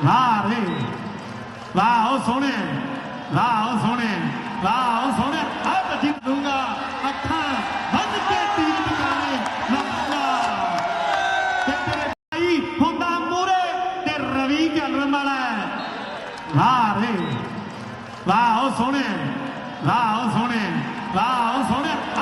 ਵਾਹ ਰੇ। ਵਾਹ ਉਹ ਸੋਹਣੇ। ਵਾਹ ਉਹ ਸੋਹਣੇ। ਵਾਹ ਉਹ ਸੋਹਣੇ। ਆ ਬੱਜੀ ਦੂੰਗਾ ਅੱਖਾਂ ਬੰਦ ਕੇ ਤੀਰ ਟਿਕਾਣੇ ਲੱਗਾ ਤੇ ਤੇਰੇ ਭਾਈ ਹੁੰਦਾ ਮੂਰੇ ਤੇ ਰਵੀ ਜਨਮ ਵਾਲਾ ਹੈ। ਵਾਹ ਰੇ। ਵਾਹ ਉਹ ਸੋਹਣੇ। ਵਾਹ ਉਹ ਸੋਹਣੇ। ਵਾਹ ਉਹ ਸੋਹਣੇ।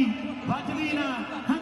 Bajali, Bajalina,